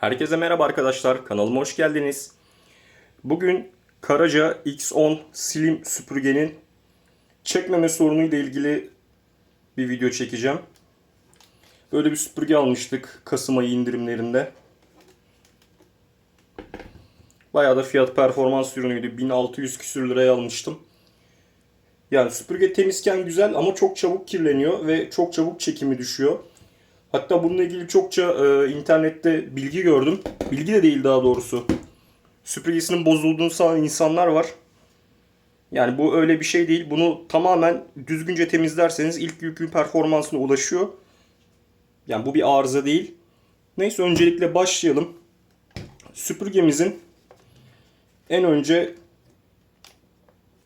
Herkese merhaba arkadaşlar. Kanalıma hoş geldiniz. Bugün Karaca X10 Slim süpürgenin çekmeme sorunuyla ilgili bir video çekeceğim. Böyle bir süpürge almıştık Kasım ayı indirimlerinde. Bayağı da fiyat performans ürünüydü. 1600 küsür liraya almıştım. Yani süpürge temizken güzel ama çok çabuk kirleniyor ve çok çabuk çekimi düşüyor. Hatta bununla ilgili çokça e, internette bilgi gördüm. Bilgi de değil daha doğrusu. Süpürgesinin bozulduğunu sanan insanlar var. Yani bu öyle bir şey değil. Bunu tamamen düzgünce temizlerseniz ilk yükün performansına ulaşıyor. Yani bu bir arıza değil. Neyse öncelikle başlayalım. Süpürgemizin en önce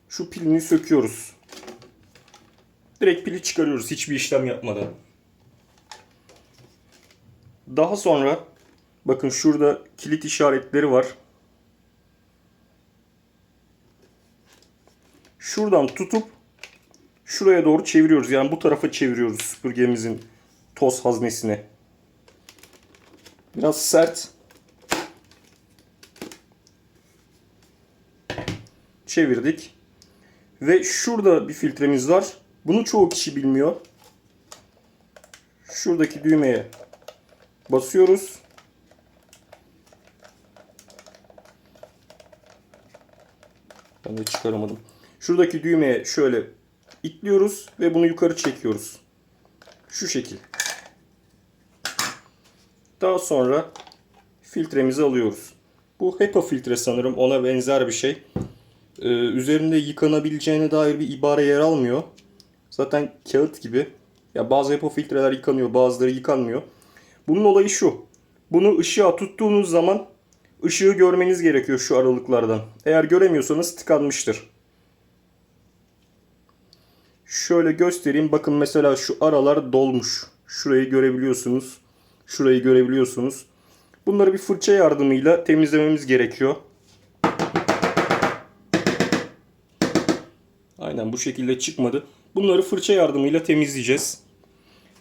şu pilini söküyoruz. Direkt pili çıkarıyoruz hiçbir işlem yapmadan. Daha sonra bakın şurada kilit işaretleri var. Şuradan tutup şuraya doğru çeviriyoruz. Yani bu tarafa çeviriyoruz süpürgemizin toz haznesini. Biraz sert. Çevirdik. Ve şurada bir filtremiz var. Bunu çoğu kişi bilmiyor. Şuradaki düğmeye basıyoruz. Ben de çıkaramadım. Şuradaki düğmeye şöyle itliyoruz ve bunu yukarı çekiyoruz. Şu şekil. Daha sonra filtremizi alıyoruz. Bu HEPA filtre sanırım ona benzer bir şey. Ee, üzerinde yıkanabileceğine dair bir ibare yer almıyor. Zaten kağıt gibi. Ya bazı HEPA filtreler yıkanıyor, bazıları yıkanmıyor. Bunun olayı şu. Bunu ışığa tuttuğunuz zaman ışığı görmeniz gerekiyor şu aralıklardan. Eğer göremiyorsanız tıkanmıştır. Şöyle göstereyim. Bakın mesela şu aralar dolmuş. Şurayı görebiliyorsunuz. Şurayı görebiliyorsunuz. Bunları bir fırça yardımıyla temizlememiz gerekiyor. Aynen bu şekilde çıkmadı. Bunları fırça yardımıyla temizleyeceğiz.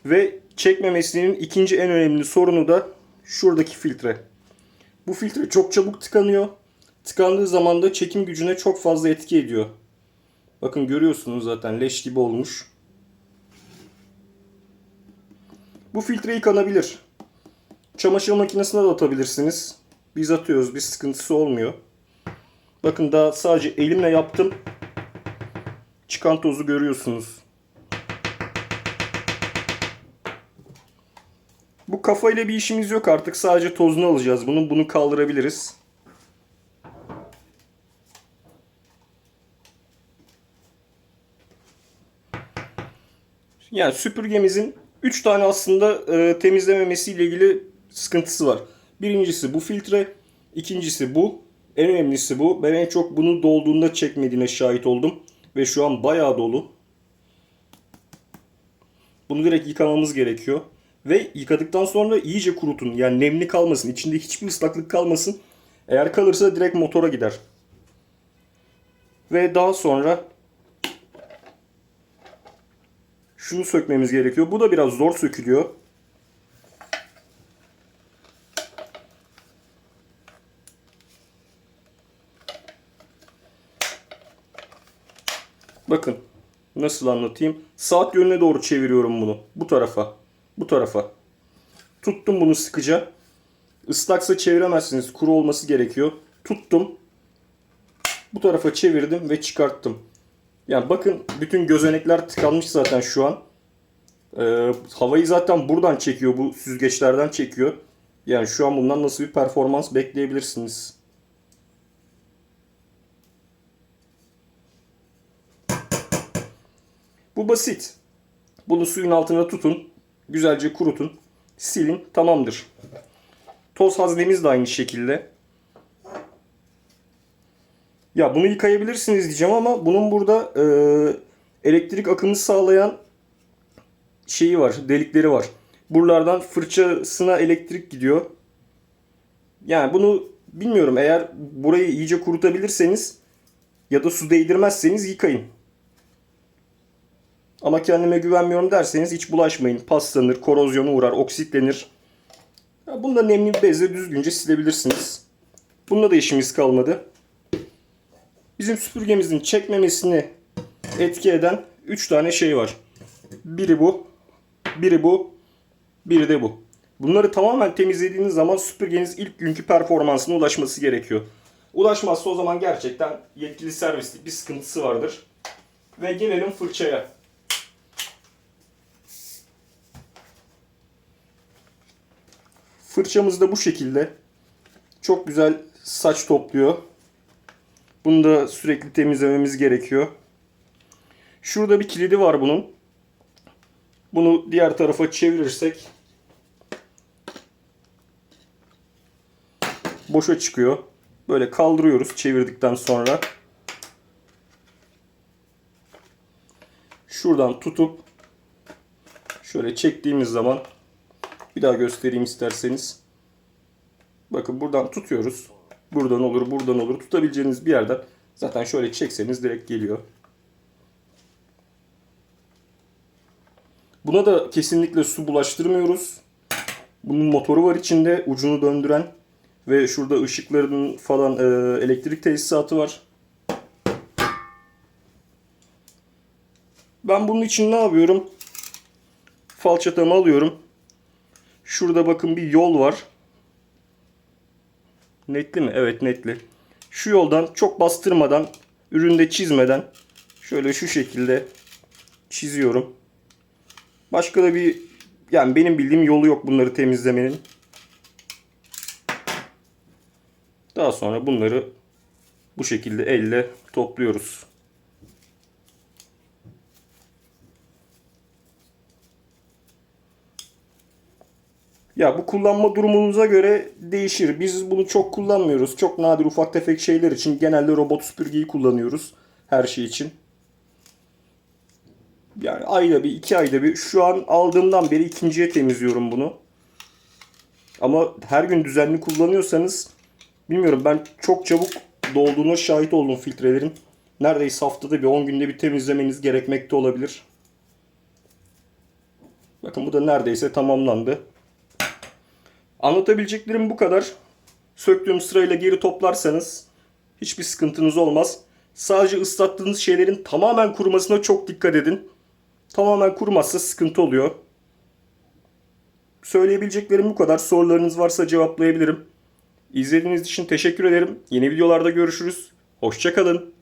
Ve çekmemesinin ikinci en önemli sorunu da şuradaki filtre. Bu filtre çok çabuk tıkanıyor. Tıkandığı zaman da çekim gücüne çok fazla etki ediyor. Bakın görüyorsunuz zaten leş gibi olmuş. Bu filtre yıkanabilir. Çamaşır makinesine de atabilirsiniz. Biz atıyoruz. Bir sıkıntısı olmuyor. Bakın daha sadece elimle yaptım. Çıkan tozu görüyorsunuz. Bu kafayla bir işimiz yok artık. Sadece tozunu alacağız. Bunu bunu kaldırabiliriz. Yani süpürgemizin 3 tane aslında e, temizlememesiyle ilgili sıkıntısı var. Birincisi bu filtre, ikincisi bu, en önemlisi bu. Ben en çok bunu dolduğunda çekmediğine şahit oldum ve şu an bayağı dolu. Bunu direkt yıkamamız gerekiyor. Ve yıkadıktan sonra iyice kurutun. Yani nemli kalmasın. İçinde hiçbir ıslaklık kalmasın. Eğer kalırsa direkt motora gider. Ve daha sonra şunu sökmemiz gerekiyor. Bu da biraz zor sökülüyor. Bakın nasıl anlatayım. Saat yönüne doğru çeviriyorum bunu. Bu tarafa. Bu tarafa. Tuttum bunu sıkıca. Islaksa çeviremezsiniz. Kuru olması gerekiyor. Tuttum. Bu tarafa çevirdim ve çıkarttım. Yani bakın bütün gözenekler tıkanmış zaten şu an. Ee, havayı zaten buradan çekiyor. Bu süzgeçlerden çekiyor. Yani şu an bundan nasıl bir performans bekleyebilirsiniz. Bu basit. Bunu suyun altına tutun. Güzelce kurutun. Silin. Tamamdır. Toz haznemiz de aynı şekilde. Ya bunu yıkayabilirsiniz diyeceğim ama bunun burada e, elektrik akımı sağlayan şeyi var. Delikleri var. Buralardan fırçasına elektrik gidiyor. Yani bunu bilmiyorum eğer burayı iyice kurutabilirseniz ya da su değdirmezseniz yıkayın. Ama kendime güvenmiyorum derseniz hiç bulaşmayın. Paslanır, korozyona uğrar, oksitlenir. Bunu da nemli bir bezle düzgünce silebilirsiniz. Bunda da işimiz kalmadı. Bizim süpürgemizin çekmemesini etki eden 3 tane şey var. Biri bu, biri bu, biri de bu. Bunları tamamen temizlediğiniz zaman süpürgeniz ilk günkü performansına ulaşması gerekiyor. Ulaşmazsa o zaman gerçekten yetkili servislik bir sıkıntısı vardır. Ve gelelim fırçaya. Fırçamız da bu şekilde. Çok güzel saç topluyor. Bunu da sürekli temizlememiz gerekiyor. Şurada bir kilidi var bunun. Bunu diğer tarafa çevirirsek boşa çıkıyor. Böyle kaldırıyoruz çevirdikten sonra. Şuradan tutup şöyle çektiğimiz zaman bir daha göstereyim isterseniz. Bakın buradan tutuyoruz. Buradan olur, buradan olur. Tutabileceğiniz bir yerden zaten şöyle çekseniz direkt geliyor. Buna da kesinlikle su bulaştırmıyoruz. Bunun motoru var içinde ucunu döndüren ve şurada ışıkların falan e, elektrik tesisatı var. Ben bunun için ne yapıyorum? Falçatamı alıyorum. Şurada bakın bir yol var. Netli mi? Evet netli. Şu yoldan çok bastırmadan, üründe çizmeden şöyle şu şekilde çiziyorum. Başka da bir yani benim bildiğim yolu yok bunları temizlemenin. Daha sonra bunları bu şekilde elle topluyoruz. Ya bu kullanma durumunuza göre değişir. Biz bunu çok kullanmıyoruz. Çok nadir ufak tefek şeyler için genelde robot süpürgeyi kullanıyoruz her şey için. Yani ayda bir, iki ayda bir. Şu an aldığımdan beri ikinciye temizliyorum bunu. Ama her gün düzenli kullanıyorsanız bilmiyorum ben çok çabuk dolduğuna şahit oldum filtrelerin. Neredeyse haftada bir 10 günde bir temizlemeniz gerekmekte olabilir. Bakın bu da neredeyse tamamlandı. Anlatabileceklerim bu kadar. Söktüğüm sırayla geri toplarsanız hiçbir sıkıntınız olmaz. Sadece ıslattığınız şeylerin tamamen kurumasına çok dikkat edin. Tamamen kurumazsa sıkıntı oluyor. Söyleyebileceklerim bu kadar. Sorularınız varsa cevaplayabilirim. İzlediğiniz için teşekkür ederim. Yeni videolarda görüşürüz. Hoşçakalın.